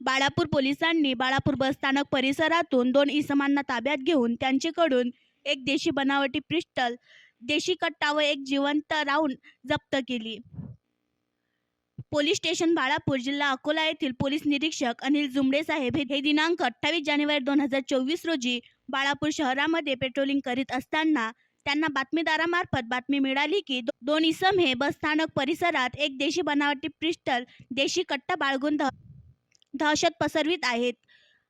बाळापूर पोलिसांनी बाळापूर बसस्थानक परिसरातून दोन इसमांना ताब्यात घेऊन त्यांच्याकडून एक देशी बनावटी पिस्टल देशी कट्टा व एक जिवंत राऊंड जप्त केली. पोलीस स्टेशन बाळापूर जिल्हा अकोला येथील पोलीस निरीक्षक अनिल जुमडे साहेब हे दिनांक अठ्ठावीस जानेवारी दोन हजार चोवीस रोजी बाळापूर शहरामध्ये पेट्रोलिंग करीत असताना त्यांना बातमीदारामार्फत बातमी मिळाली की दो- दोन इसम हे बसस्थानक परिसरात एक देशी बनावटी पिस्टल देशी कट्टा बाळगून दहशत पसरवित आहेत.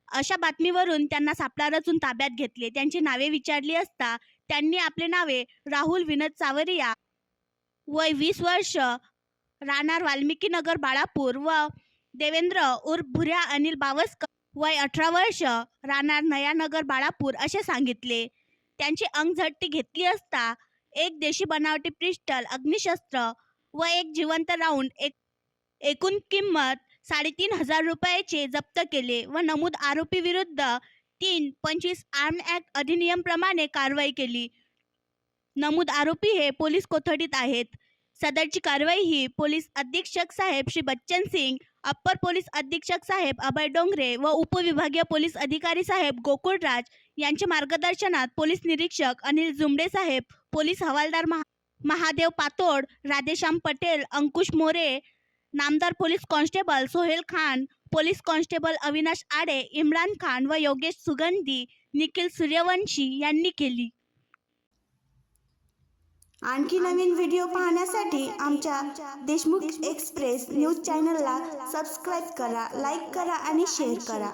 अशा बातमीवरून त्यांना सापळा रचून ताब्यात घेतले. त्यांची नावे विचारली असता त्यांनी आपले नावे राहुल विनोद सावरिया वय वीस वर्ष राहणार वाल्मिकी नगर बाळापूर व देवेंद्र उर्फ भुऱ्या अनिल बावस्कर वय अठरा वर्ष राहणार नयानगर बाळापूर असे सांगितले. त्यांची अंगझट्टी घेतली असता एक देशी बनावटी पिस्टल अग्निशस्त्र व एक जिवंत राऊंड एक एकूण किंमत साडेतीन हजार रुपयाचे जप्त केले व नमूद आरोपी विरुद्ध तीन पंचवीस आर्म ॲक्ट अधिनियमप्रमाणे कारवाई केली. नमूद आरोपी हे पोलीस कोठडीत आहेत. सदरची कारवाई ही पोलीस अधीक्षक साहेब श्री बच्चन सिंग अप्पर पोलीस अधीक्षक साहेब अभय डोंगरे व उपविभागीय पोलीस अधिकारी साहेब गोकुळराज यांच्या मार्गदर्शनात पोलीस निरीक्षक अनिल जुमडे साहेब पोलीस हवालदार महा Mahadev Patod Radheshyam Patel Ankush More Namdar police constable Sohel Khan police constable Avinash Aade Imran Khan व योगेश सुगंधी निखिल सूर्यवंशी यांनी केली. आणखी नवीन व्हिडिओ पाहण्यासाठी आमच्या देशमुख एक्सप्रेस न्यूज चॅनलला सबस्क्राईब करा लाईक करा आणि शेअर करा.